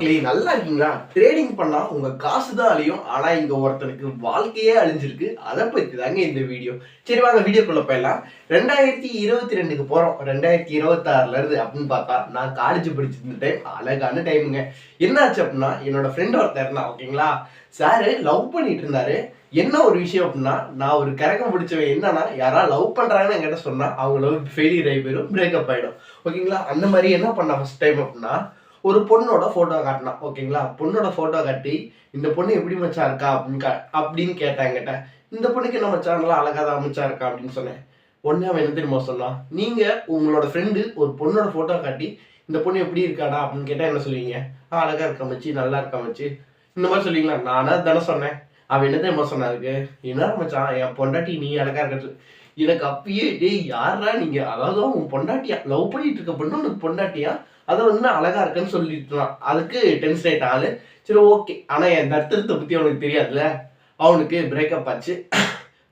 மக்களே நல்லா இருக்கீங்களா? ட்ரேடிங் பண்ணா உங்க காசு தான் அழியும். ஆனா இங்க ஒருத்தனுக்கு வாழ்க்கையே அழிஞ்சிருக்கு. அதை பத்தி தாங்க இந்த வீடியோ. சரி வாங்க வீடியோக்குள்ள போயிடலாம். ரெண்டாயிரத்தி இருபத்தி ரெண்டுக்கு போறோம். ரெண்டாயிரத்தி இருபத்தாறுல இருந்து அப்படின்னு பார்த்தா நான் காலேஜ் படிச்சிருந்த டைம் அழகான டைமுங்க என்னாச்சு அப்படின்னா என்னோட ஃப்ரெண்ட் ஒருத்தர் இருந்தான் ஓகேங்களா? சாரு லவ் பண்ணிட்டு இருந்தாரு. என்ன ஒரு விஷயம் அப்படின்னா நான் ஒரு கரகம் பிடிச்சவன் என்னன்னா யாராவது லவ் பண்றாங்கன்னு என்கிட்ட சொன்னா அவங்க லவ் ஃபெயிலியர் ஆகி போயிடும் பிரேக்கப் ஆயிடும். ஓகேங்களா? அந்த மாதிரி என்ன பண்ண ஃபர்ஸ்ட் டைம் அப்படின்னா ஒரு பொண்ணோட ஃபோட்டோ காட்டினான். ஓகேங்களா? பொண்ணோட ஃபோட்டோ காட்டி இந்த பொண்ணு எப்படி மச்சா இருக்கா அப்படின்னு கா- அப்படின்னு கேட்டான் இந்த பொண்ணுக்கு என்ன மச்சான்? நல்லா தான் அமைச்சா இருக்கா அப்படின்னு சொன்னேன். உடனே அவன் என்ன தெரியுமா சொன்னான் நீங்கள் உங்களோட ஃப்ரெண்டு ஒரு பொண்ணோட ஃபோட்டோ காட்டி இந்த பொண்ணு எப்படி இருக்காடா அப்படின்னு கேட்டால் என்ன சொல்லுவீங்க? ஆ அழகா இருக்கா மச்சி நல்லா இருக்கா மச்சி. இந்த மாதிரி சொல்லுவீங்களா? நானாக தானே சொன்னேன். அவன் என்ன தெரியுமா சொன்னாருக்கு என்ன மச்சான் என் பொண்டாட்டி நீ அழகாக இருக்க எனக்கு அப்பயே டேய் யாரா நீங்க? அதாவது உன் பொண்டாட்டியா? லவ் பண்ணிட்டு இருக்க பொண்ணு உனக்கு பொண்டாட்டியா? அதை வந்து நான் அழகா இருக்கேன்னு சொல்லிட்டு அதுக்கு டென்ஷன் ஆயிட்ட ஆளு. சரி ஓகே ஆனா என் தர்த்தத்தை பத்தி அவனுக்கு தெரியாதுல்ல? அவனுக்கு பிரேக்கப் ஆச்சு.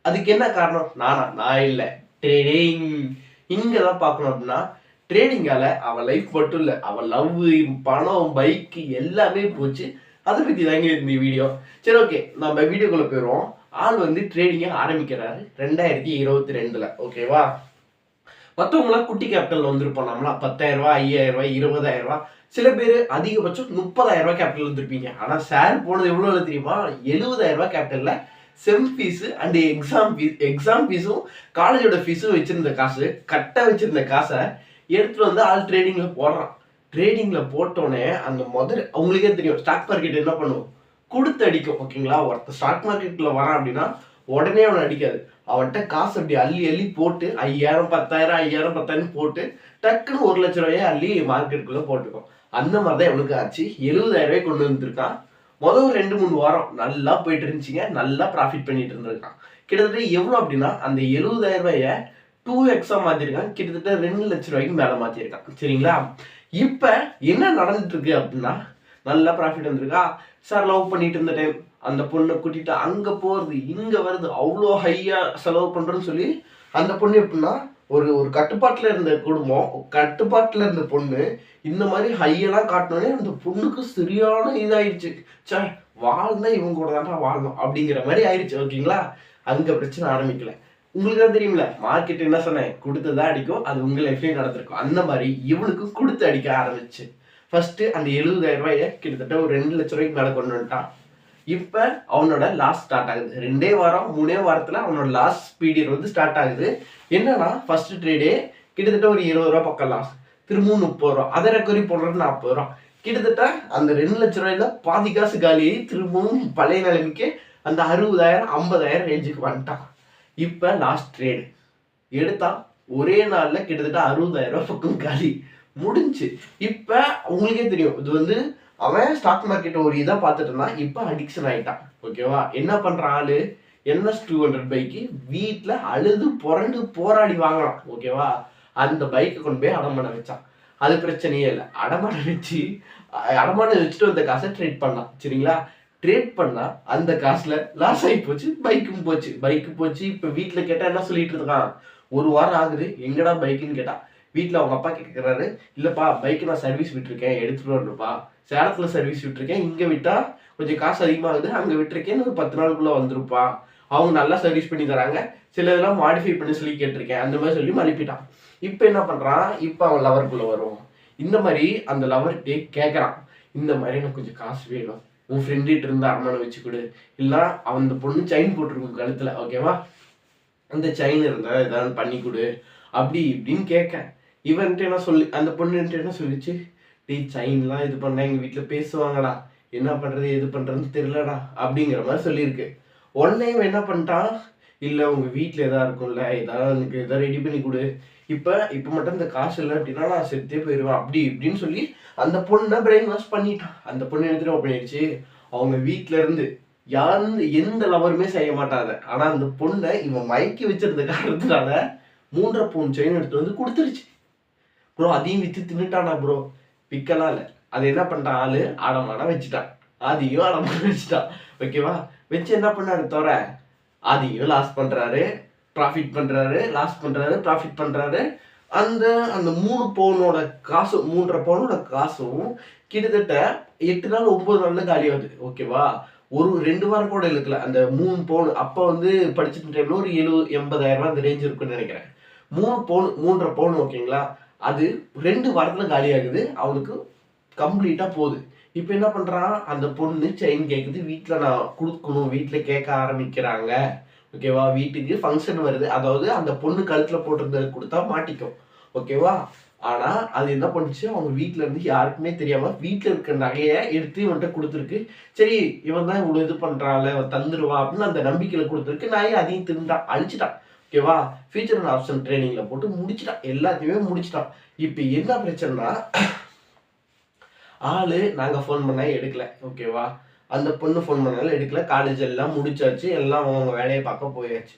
அதுக்கு என்ன காரணம்? நானா? நான் இல்ல. ட்ரேடிங் இங்கே தான் பார்க்கணும் அப்படின்னா ட்ரேடிங்கால அவன் லைஃப் மட்டும் இல்ல அவன் லவ் பணம் பைக்கு எல்லாமே போச்சு. அதை பத்தி தாங்க இந்த வீடியோ சரி ஓகே நம்ம வீடியோக்குள்ள போயிடுவோம். ஆள் வந்து ட்ரேடிங்கை ஆரம்பிக்கிறாரு ரெண்டாயிரத்தி இருபத்தி ரெண்டுல ஓகேவா மற்றவங்களாம் குட்டி கேபிட்டல் வந்திருப்போம் நம்மளாம் பத்தாயிரம் ரூபாய் ஐயாயிரம் ரூபாய் இருபதாயிரம் ரூபாய். சில பேர் அதிகபட்சம் முப்பதாயிரம் ரூபாய் கேபிட்டல் வந்திருப்பீங்க. ஆனால் சார் போனது எவ்வளோ தெரியுமா? எழுபதாயிரம் ரூபாய் கேபிட்டலில் sem fees and exam fees exam ஃபீஸும் காலேஜோட ஃபீஸும் வச்சுருந்த காசு கரெக்டாக வச்சுருந்த காசை எடுத்துகிட்டு வந்து ஆள் ட்ரேடிங்கில் போடுறான். ட்ரேடிங்கில் போட்டோன்னே அந்த முதல் அவங்களுக்கே தெரியும். ஸ்டாக் மார்க்கெட் என்ன பண்ணுவோம் கொடுத்து அடிக்கும் ஓகேங்களா ஒருத்தர் ஸ்டாக் மார்க்கெட்டில் வரான் அப்படின்னா உடனே அவனை அடிக்காது. அவன்கிட்ட காசு அப்படி அள்ளி அள்ளி போட்டு ஐயாயிரம் பத்தாயிரம் ஐயாயிரம் பத்தாயிரம் போட்டு டக்குன்னு ஒரு லட்ச ரூபாயை அள்ளி மார்க்கெட்டுக்குள்ளே போட்டுக்கும். அந்த மாதிரி தான் இவனுக்கு ஆச்சு. எழுபதாயிரம் ரூபாய் கொண்டு வந்துருக்கான். முதல் ஒரு ரெண்டு மூணு வாரம் நல்லா போயிட்டு இருந்துச்சுங்க. நல்லா ப்ராஃபிட் பண்ணிட்டு இருந்திருக்கான். கிட்டத்தட்ட எவ்வளோ அப்படின்னா அந்த எழுபதாயிரம் ரூபாயை டூ எக்ஸாக மாற்றிருக்கான் கிட்டத்தட்ட ரெண்டு லட்ச ரூபாய்க்கு மேலே மாற்றிருக்கான் சரிங்களா? இப்போ என்ன நடந்துட்டு இருக்கு அப்படின்னா நல்லா ப்ராஃபிட் வந்திருக்கா. சார் லவ் பண்ணிட்டு இருந்த டைம் அந்த பொண்ணை கூட்டிட்டு அங்க போறது இங்க வருது அவ்வளோ ஹையா செலவு பண்றேன்னு சொல்லி அந்த பொண்ணு எப்படின்னா ஒரு ஒரு கட்டுப்பாட்டில் இருந்த குடும்பம் கட்டுப்பாட்டில் இருந்த பொண்ணு இந்த மாதிரி ஹையெல்லாம் காட்டினோடனே அந்த பொண்ணுக்கு சரியான இதாயிடுச்சு சே வாழ்ந்தா இவங்க கூட தான்டா வாழணும் அப்படிங்கிற மாதிரி ஆயிடுச்சு ஓகேங்களா அங்கே பிரச்சனை ஆரம்பிக்கல. உங்களுக்கு தான் தெரியும்ல மார்க்கெட் என்ன சொன்னேன் கொடுத்ததா அடிக்கும் அது உங்க லைஃப்லேயும் நடந்திருக்கும். அந்த மாதிரி இவனுக்கு கொடுத்து அடிக்க ஆரம்பிச்சு. ஃபஸ்ட்டு அந்த எழுபதாயிரம் ரூபாயை கிட்டத்தட்ட ஒரு ரெண்டு லட்ச ரூபாய்க்கு மேலே கொண்டு வந்துட்டான். இப்போ அவனோட லாஸ் ஸ்டார்ட் ஆகுது. ரெண்டே வாரம் மூணே வாரத்தில் அவனோட லாஸ் பீரியட் வந்து ஸ்டார்ட் ஆகுது. என்னன்னா ஃபர்ஸ்ட் ட்ரேடே கிட்டத்தட்ட ஒரு இருபது ரூபா பக்கம் லாஸ் திரும்பவும் முப்பது ரூபா. அதை ரெக்கவரி போடுறது நாற்பது ரூபா. கிட்டத்தட்ட அந்த ரெண்டு லட்ச ரூபாயில பாதி காசு காலியாகி திரும்பவும் பழைய நிலைமைக்கு அந்த அறுபதாயிரம் ஐம்பதாயிரம் ரேஞ்சுக்கு வந்துட்டான். இப்போ லாஸ்ட் ட்ரேடு எடுத்தா ஒரே நாளில் கிட்டத்தட்ட அறுபதாயிரம் ரூபா பக்கம் காலி. முடிஞ்சு. இப்போ உங்களுக்கே தெரியும் இது வந்து அவன் ஸ்டாக் மார்க்கெட் ஒரு இதாக பார்த்துட்டு இருந்தான் அடிக்ஷன் ஆகிட்டான் ஓகேவா என்ன பண்ணுறான் ஆளு? என்எஸ் டூ ஹண்ட்ரட் பைக்கு வீட்டில் அழுது புரண்டு போராடி வாங்கினான் ஓகேவா அந்த பைக்கை கொண்டு போய் அடமான வச்சான். அது பிரச்சனையே இல்லை. அடமான வச்சு அடமான வச்சுட்டு வந்த காசை ட்ரேட் பண்ணலாம். சரிங்களா? ட்ரேட் பண்ணால் அந்த காசில் லாஸ் ஆகி போச்சு பைக்கும் போச்சு. பைக்கு போச்சு இப்போ வீட்டில் கேட்டால் என்ன சொல்லிட்டு இருக்கான்? ஒரு வாரம் ஆகுது. எங்கடா பைக்குன்னு கேட்டால் வீட்டில் அவங்க அப்பா கேட்குறாரு இல்லைப்பா பைக்கு நான் சர்வீஸ் விட்டுருக்கேன் எடுத்துகிட்டு வரணுப்பா சேலத்தில் சர்வீஸ் விட்டுருக்கேன். இங்கே விட்டால் கொஞ்சம் காசு அதிகமாகுது. அங்கே விட்டுருக்கேன் ஒரு பத்து நாளுக்குள்ளே வந்துருப்பா. அவங்க நல்லா சர்வீஸ் பண்ணி தராங்க. சில இதெல்லாம் மாடிஃபை பண்ணி சொல்லி கேட்டிருக்கேன். அந்த மாதிரி சொல்லி அனுப்பிட்டான் இப்போ என்ன பண்ணுறான் இப்போ அவன் லவருக்குள்ளே வரும். இந்த மாதிரி அந்த லவர்கிட்டே கேட்குறான் இந்த மாதிரி எனக்கு கொஞ்சம் காசு வேணும். உன் ஃப்ரெண்டுகிட்ட இருந்த அடமானம் வச்சு கொடு. இல்லைன்னா அவன் அந்த பொண்ணு செயின் போட்டிருக்கும் கழுத்தில். ஓகேவா அந்த செயின் இருந்தால் ஏதாவது பண்ணி கொடு. அப்படி இப்படின்னு கேட்க. இவன்ட்டு என்ன சொல்லி அந்த பொண்ணுன்ட்டு என்ன சொல்லிச்சு? டேய் சைன்லாம் இது பண்ண எங்கள் வீட்டில் பேசுவாங்கடா. என்ன பண்ணுறது எது பண்ணுறதுன்னு தெரிலடா அப்படிங்கிற மாதிரி சொல்லியிருக்கு. உடனே இவன் என்ன பண்ணிட்டான்? இல்லை உங்கள் வீட்டில் எதா இருக்கும்ல ஏதாவது எனக்கு எதாவது ரெடி பண்ணி கொடு. இப்போ இப்போ மட்டும் இந்த காசு இல்லை அப்படின்னா நான் செத்தே போயிடுவேன் அப்படி இப்படின்னு சொல்லி அந்த பொண்ணை பிரெயின் வாஷ் பண்ணிட்டான். அந்த பொண்ணு எடுத்துகிட்டு பண்ணிடுச்சு? அவங்க வீட்டிலேருந்து இருந்து எந்த லவருமே செய்ய மாட்டாங்க. ஆனால் அந்த பொண்ணை இவன் மயக்கி வச்சிருந்த காரணத்தினால மூன்றரை பவுன் செயின் எடுத்து வந்து கொடுத்துருச்சு. ப்ரோ அதையும் வித்து தின்னுட்டானா ப்ரோ விற்கலாம் இல்லை. அது என்ன பண்ணிட்டான்? ஆளு ஆடமான வச்சுட்டான். அதையும் ஆடமான வச்சுட்டான். ஓகேவா வச்சு என்ன பண்ணாரு தவிர அதையும் லாஸ் பண்றாரு. ப்ராஃபிட் பண்றாரு. லாஸ் பண்றாரு. ப்ராஃபிட் பண்றாரு. அந்த அந்த மூணு பவுனோட காசு மூன்றரை பவுனோட காசும் கிட்டத்தட்ட எட்டு நாள் ஒன்பது நாள்ல ஆகுது. ஓகேவா ஒரு ரெண்டு வாரம் கூட இழுக்கல. அந்த மூணு பவுன் அப்போ வந்து படிச்சுட்டு டைம்ல ஒரு எழுபது எண்பதாயிரம் ரூபாய் அந்த ரேஞ்ச் இருக்குன்னு நினைக்கிறேன். மூணு பவுன் மூன்றரை பவுன் ஓகேங்களா அது ரெண்டு வாரத்தில் காலியாகுது அவனுக்கு கம்ப்ளீட்டாக போகுது. இப்போ என்ன பண்ணுறான் அந்த பொண்ணு செயின் கேட்குது வீட்டில் நான் கொடுக்கணும். வீட்டில் கேட்க ஆரம்பிக்கிறாங்க. ஓகேவா வீட்டுக்கு ஃபங்க்ஷன் வருது. அதாவது அந்த பொண்ணு கழுத்தில் போட்டிருந்தது கொடுத்தா மாட்டிக்கும். ஓகேவா ஆனால் அது என்ன பண்ணுச்சு? அவங்க வீட்டில் இருந்து யாருக்குமே தெரியாமல் வீட்டில் இருக்க நகையை எடுத்து இவன்கிட்ட கொடுத்துருக்கு. சரி இவன் தான் இவ்வளோ இது பண்றான்ல தந்துடுவா அப்படின்னு அந்த நம்பிக்கையில் கொடுத்துருக்கு. நாய் அதையும் திருந்தான் அழிச்சிட்டான். ஓகேவா ஃபியூச்சர் அண்ட் ஆப்ஷன் ட்ரைனிங்கில் போட்டு முடிச்சிட்டான். எல்லாத்தையுமே முடிச்சிட்டான். இப்போ என்ன பிரச்சனைனா ஆள் நாங்கள் ஃபோன் பண்ணா எடுக்கல. ஓகேவா அந்த பொண்ணு ஃபோன் பண்ணாலும் எடுக்கல. காலேஜ் எல்லாம் முடிச்சாச்சு. எல்லாம் அவங்க வேலையை பார்க்க போயாச்சு.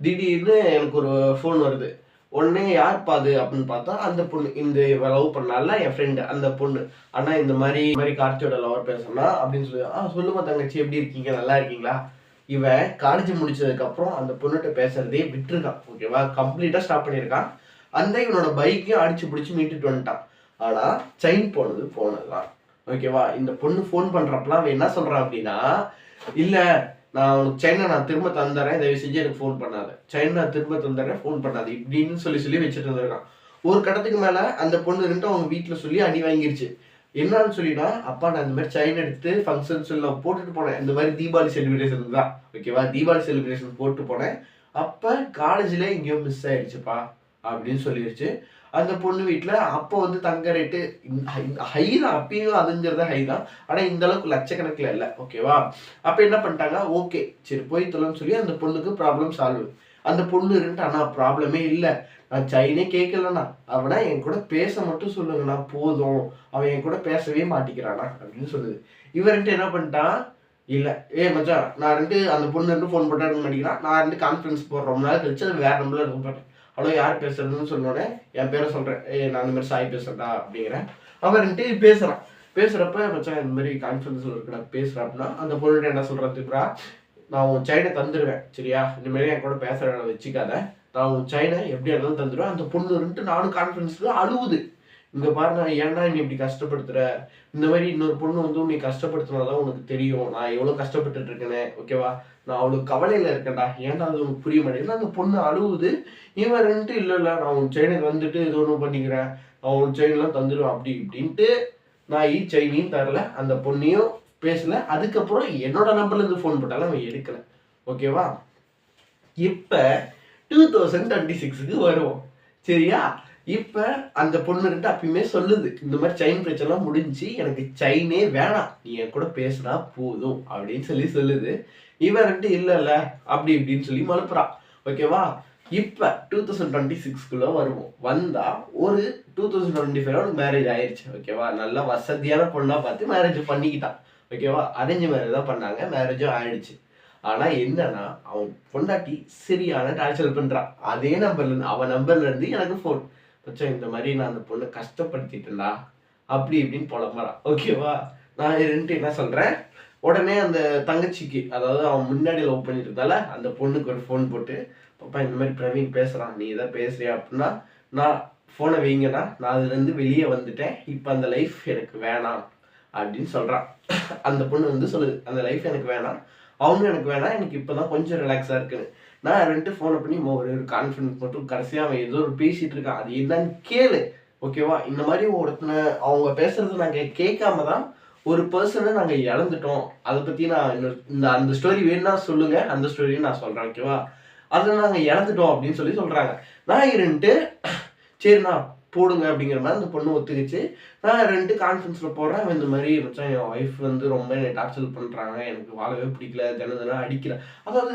திடீர்னு எனக்கு ஒரு ஃபோன் வருது. உடனே யார் பாது அப்படின்னு பார்த்தா அந்த பொண்ணு. இந்த லவ் பண்ணால என் ஃப்ரெண்டு அந்த பொண்ணு. அண்ணா இந்த மாதிரி மாதிரி கார்த்தியோட லவர் பேசணும்னா அப்படின்னு சொல்லி ஆ சொல்லுமா தங்கச்சி எப்படி இருக்கீங்க? நல்லா இருக்கீங்களா? இவன் காலேஜ் முடிச்சதுக்கப்புறம் அந்த பொண்ணுகிட்ட பேசுறதே விட்டுருக்கான் ஓகேவா கம்ப்ளீட்டாக ஸ்டாப் பண்ணியிருக்கான். அந்த இவனோட பைக்கையும் அடிச்சு பிடிச்சி மீட்டுட்டு வந்துட்டான். ஆனால் செயின் போனது போனதுதான். ஓகேவா இந்த பொண்ணு ஃபோன் பண்ணுறப்பலாம் அவன் என்ன சொல்கிறான் அப்படின்னா இல்லை நான் உனக்கு செயினை நான் திரும்ப தந்துறேன். தயவு செஞ்சு எனக்கு ஃபோன் பண்ணாத. செயின் நான் திரும்ப தந்துறேன். ஃபோன் பண்ணாது. இப்படின்னு சொல்லி சொல்லி வச்சுட்டு இருந்திருக்கான். ஒரு கட்டத்துக்கு மேலே அந்த பொண்ணு ரெண்டு அவங்க வீட்டில் சொல்லி அடி வாங்கிருச்சு. என்னன்னு சொல்லினா அப்பா நான் இந்த மாதிரி செயின் எடுத்து ஃபங்க்ஷன் சொல்லி நான் போட்டுட்டு போனேன். இந்த மாதிரி தீபாவளி செலிப்ரேஷன் தான். ஓகேவா தீபாவளி செலிப்ரேஷன் போட்டு போனேன். அப்போ காலேஜில் எங்கேயோ மிஸ் ஆயிடுச்சுப்பா அப்படின்னு சொல்லிடுச்சு அந்த பொண்ணு வீட்டில் அப்போ வந்து தங்க ரேட்டு ஹை தான். அப்பயும் அதுங்கிறத ஹை தான். ஆனால் இந்த அளவுக்கு லட்சக்கணக்கில் இல்லை. ஓகேவா அப்போ என்ன பண்ணிட்டாங்க? ஓகே சரி போய் தொலைன்னு சொல்லி அந்த பொண்ணுக்கு ப்ராப்ளம் சால்வ் அந்த பொண்ணு இருந்துட்டு ஆனால் ப்ராப்ளமே இல்லை. நான் சைனே கேட்கலண்ணா அவனா என் கூட பேச மட்டும் சொல்லுங்கண்ணா. போதும். அவன் என் கூட பேசவே மாட்டிக்கிறானா? அப்படின்னு சொல்லுது. இவர்கிட்ட என்ன பண்ணிட்டான்? இல்லை. ஏ மச்சான் நான் ரெண்டு அந்த பொண்ணு ரெண்டு ஃபோன் போட்டாருன்னு மாட்டேங்கிறான் நான் ரெண்டு கான்ஃபரன்ஸ் போடுற ரொம்ப நாள் கழிச்சு அது வேற நம்பர்ல இருக்க மாட்டேன் அவ்வளோ யார் பேசுறதுன்னு சொன்னோடனே என் பேரை சொல்கிறேன் ஏ நான் இந்த மாதிரி சாய் பேசுறேன்டா. அப்படிங்கிறேன் அவன் ரெண்டு பேசுகிறான் பேசுகிறப்ப மச்சான் இந்த மாதிரி கான்ஃபரன்ஸில் இருக்கிற பேசுறேன் அப்படின்னா அந்த பொண்ணுகிட்ட என்ன சொல்றதுக்குறா நான் உன் செயினை தந்துடுவேன் சரியா? இனிமேல் என் கூட பேசுற வேலை வச்சுக்காத. நான் உன் செயினை எப்படி இருந்தாலும் தந்துடுவேன் அந்த பொண்ணு நானும் கான்ஃபரன்ஸ்ல அழுவுது. இங்க பாருங்க ஏன்டா நீ இப்படி கஷ்டப்படுத்துற? இந்த மாதிரி இன்னொரு பொண்ணு வந்து உன்னை கஷ்டப்படுத்தினாதான் உனக்கு தெரியும். நான் எவ்வளவு கஷ்டப்பட்டுட்டு இருக்கேனே ஓகேவா நான் அவ்வளவு கவலையில இருக்கேன்டா. ஏன்னா அது உனக்கு புரிய மாட்டேங்குது? அந்த பொண்ணு அழுவுது. இவன் ரெண்டு இல்ல இல்ல நான் உன் செயினுக்கு வந்துட்டு இது ஒன்றும் பண்ணிக்கிறேன். அவன் உன் செயின்லாம் தந்துடுவேன் அப்படி இப்படின்ட்டு நான் ஈ செயினையும் தரல. அந்த பொண்ணையும் பேசலை அதுக்கப்புறம் என்னோட நம்பர்லேருந்து ஃபோன் போட்டாலும் அவன் எடுக்கலை. ஓகேவா இப்போ டூ தௌசண்ட் டுவெண்ட்டி சிக்ஸுக்கு வருவோம். சரியா? இப்போ அந்த பொண்ணு ரெண்டு அப்பயுமே சொல்லுது. இந்த மாதிரி செயின் பிரச்சனைலாம் முடிஞ்சு எனக்கு செயினே வேணாம். நீ என் கூட பேசுனா போதும் அப்படின்னு சொல்லி சொல்லுது. இவன் ரெண்டு இல்ல அப்படி இப்படின்னு சொல்லி மலுப்புறான். ஓகேவா இப்போ டூ தௌசண்ட் டுவெண்ட்டி சிக்ஸ்க்குள்ளே வருவோம். வந்தால் ஒரு two thousand twenty five marriage ஆயிடுச்சு ஓகேவா நல்லா வசதியான பொண்ணாக பார்த்து மேரேஜ் பண்ணிக்கிட்டான். ஓகேவா? அரேஞ்ச் மேரேஜ் தான் பண்ணாங்க. மேரேஜும் ஆயிடுச்சு. ஆனால் என்னன்னா அவன் பொண்டாட்டி சரியான டார்ச்சர் பண்ணுறான் அதே நம்பர்ல அவன் நம்பர்ல இருந்து எனக்கு ஃபோன் மச்சான் இந்த மாதிரி நான் அந்த பொண்ணை கஷ்டப்படுத்திட்டேன்டா. அப்படி இப்படின்னு புலம்புறான் ஓகேவா? நான் ரெண்டு என்ன சொல்றேன்? உடனே அந்த தங்கச்சிக்கு அதாவது அவன் முன்னாடி லவ் பண்ணிட்டு இருந்தால அந்த பொண்ணுக்கு ஒரு ஃபோன் போட்டு பாப்பா இந்த மாதிரி பிரவீன் பேசுறான் நீ எதாவது பேசுறியா? அப்படின்னா நான் ஃபோனை வைங்கண்ணா நான் அதுல இருந்து வெளியே வந்துட்டேன். இப்போ அந்த லைஃப் எனக்கு வேணாம். அப்படின்னு சொல்கிறான் அந்த பொண்ணு வந்து சொல்லுது அந்த லைஃப் எனக்கு வேணாம். அவனும் எனக்கு வேணாம். எனக்கு இப்போ தான் கொஞ்சம் ரிலாக்ஸாக இருக்குன்னு. நான் ரெண்டு ஃபோனை பண்ணி ஒரு ஒரு கான்ஃபிடன்ஸ் மட்டும் கடைசியாக அவன் ஏதோ ஒரு பேசிகிட்டு இருக்கான். அது என்னன்னு கேளு. ஓகேவா இந்த மாதிரி ஒருத்தனை அவங்க பேசுறது நாங்கள் கேட்காம தான் ஒரு பர்சனை நாங்கள் இழந்துட்டோம். அதை பற்றி நான் இந்த அந்த ஸ்டோரி வேணும்னா சொல்லுங்கள் அந்த ஸ்டோரியும் நான் சொல்கிறேன் ஓகேவா அதை நாங்கள் இழந்துட்டோம் அப்படின்னு சொல்லி சொல்கிறாங்க நான் இருந்துட்டு சரிண்ணா போடுங்க அப்படிங்கிற மாதிரி அந்த பொண்ணு ஒத்துக்கிச்சு. நான் ரெண்டு கான்ஃபரன்ஸில் போடுறேன் இந்த மாதிரி மச்சான் என் ஒய்ஃப் வந்து ரொம்ப என்னை டார்ச்சர் பண்ணுறாங்க எனக்கு வாழவே பிடிக்கல. தினம் தினம் அடிக்கல. அதாவது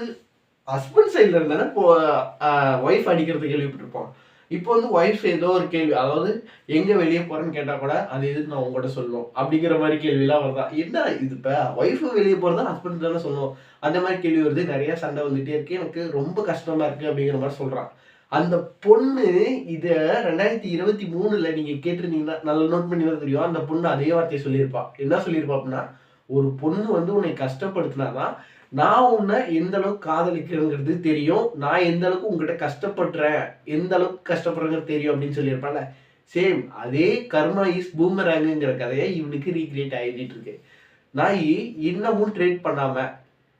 ஹஸ்பண்ட் சைடில் இருந்தானே இப்போ ஒய்ஃப் அடிக்கிறது கேள்விப்பட்டிருப்போம். இப்போ வந்து ஒய்ஃப் ஏதோ ஒரு கேள்வி அதாவது எங்கே வெளியே போகிறேன்னு கேட்டால் கூட அது எதுக்கு நான் உங்கள்கிட்ட சொல்லணும்? அப்படிங்கிற மாதிரி கேள்விலாம் வருதா? என்ன இது இப்போ? ஒய்ஃப் வெளியே போகிறதா ஹஸ்பண்ட் தானே சொல்லணும்? அந்த மாதிரி கேள்வி வருது. நிறையா சண்டை வந்துகிட்டே இருக்கு. எனக்கு ரொம்ப கஷ்டமாக இருக்குது அப்படிங்கிற மாதிரி சொல்கிறான் அந்த பொண்ணு இதை ரெண்டாயிரத்தி இருபத்தி மூணுல நீங்க கேட்டிருந்தீங்கன்னா நல்லா நோட் பண்ணி தான் தெரியும். அந்த பொண்ணு அதே வார்த்தையை சொல்லியிருப்பா. என்ன சொல்லியிருப்பா அப்படின்னா ஒரு பொண்ணு வந்து உன்னை கஷ்டப்படுத்தினாதான் நான் உன்னை எந்த அளவுக்கு காதலிக்கிறேங்கிறது தெரியும். நான் எந்த அளவுக்கு உங்ககிட்ட கஷ்டப்படுறேன் எந்த அளவுக்கு கஷ்டப்படுறேங்கிறது தெரியும் அப்படின்னு சொல்லியிருப்பான்ல. சேம் அதே கர்மா இஸ் பூமராங்குங்கிற கதையை இவனுக்கு ரீக்ரியேட் ஆகிட்டு இருக்கு. நாய் இன்னமும் ட்ரேட் பண்ணாம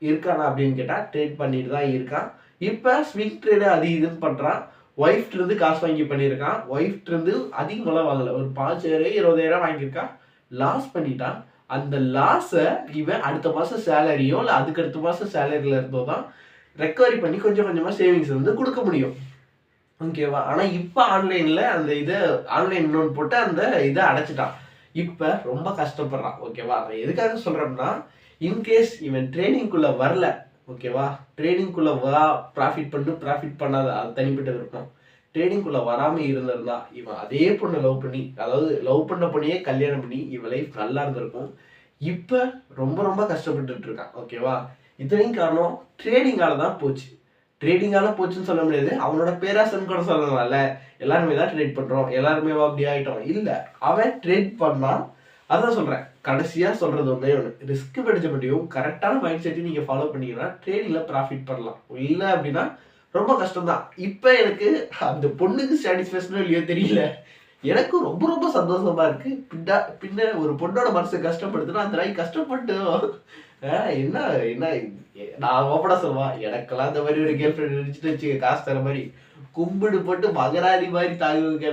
இருக்கானா அப்படின்னு கேட்டா ட்ரேட் பண்ணிட்டு தான் இருக்கான். இப்போ ஸ்விங் ட்ரேடு அது இதுன்னு பண்ணுறான் ஒய்ஃப்ட்ருந்து காசு வாங்கி பண்ணியிருக்கான் ஒய்ஃப்ட் இருந்து அதிகமெல்லாம் வாங்கலை. ஒரு பாஞ்சாயிரம் இருபதாயிரம் வாங்கியிருக்கான். லாஸ் பண்ணிட்டான். அந்த லாஸை இவன் அடுத்த மாதம் சேலரியோ இல்லை அதுக்கு அடுத்த மாசம் சேலரியில் இருந்தோ தான் ரெக்கவரி பண்ணி கொஞ்சம் கொஞ்சமாக சேவிங்ஸ் வந்து கொடுக்க முடியும். ஓகேவா ஆனால் இப்போ ஆன்லைனில் அந்த இதை ஆன்லைன் லோன் போட்டு அந்த இதை அடைச்சிட்டான். இப்போ ரொம்ப கஷ்டப்படுறான். ஓகேவா நான் எதுக்காக சொல்கிறோம்னா இன்கேஸ் இவன் ட்ரைனிங்குள்ளே வரல ஓகேவா ட்ரேடிங்குள்ளே வரா ப்ராஃபிட் பண்ணு. ப்ராஃபிட் பண்ணாத அது தனிப்பட்ட விருப்பம். ட்ரேடிங்குள்ளே வராமல் இருந்திருந்தா இவன் அதே பொண்ணை லவ் பண்ணி அதாவது லவ் பண்ண பொண்ணையே கல்யாணம் பண்ணி இவன் லைஃப் நல்லா இருந்திருக்கும். இப்போ ரொம்ப ரொம்ப கஷ்டப்பட்டுட்டு இருக்கான். ஓகேவா இத்தனையும் காரணம் ட்ரேடிங்கால தான் போச்சு. ட்ரேடிங்கால போச்சுன்னு சொல்ல முடியாது. அவனோட பேராசன் கூட சொல்லலாம்ல. எல்லாருமே தான் ட்ரேட் பண்ணுறோம் எல்லாருமே அப்படி ஆகிட்டோம் இல்லை அவன் ட்ரேட் பண்ணான் அதான் சொல்கிறேன் கடைசியாக சொல்கிறது ஒன்றே ஒன்று ரிஸ்க் மேனேஜ்மெண்ட்டையும் கரெக்டான மைண்ட் செட்டையும் நீங்கள் ஃபாலோ பண்ணிங்கன்னா ட்ரேடிங்கில் ப்ராஃபிட் பண்ணலாம். இல்லை அப்படின்னா ரொம்ப கஷ்டம் தான் இப்போ எனக்கு அந்த பொண்ணுக்கு சாட்டிஸ்ஃபேக்ஷனோ இல்லையோ தெரியல. எனக்கு ரொம்ப ரொம்ப சந்தோஷமா இருக்கு. பின்னா பின்ன ஒரு பொண்ணோட மனசை கஷ்டப்படுத்துனா அந்த நாய் கஷ்டப்பட்டு என்ன என்ன நான் ஓப்பனா சொல்லுவா எனக்கெல்லாம் அந்த மாதிரி ஒரு கேர்ள் ஃப்ரெண்ட் இருந்துச்சுட்டு வச்சுக்க காசு தர மாதிரி. கும்பிடு போட்டு மகராதி மாதிரி தாங்க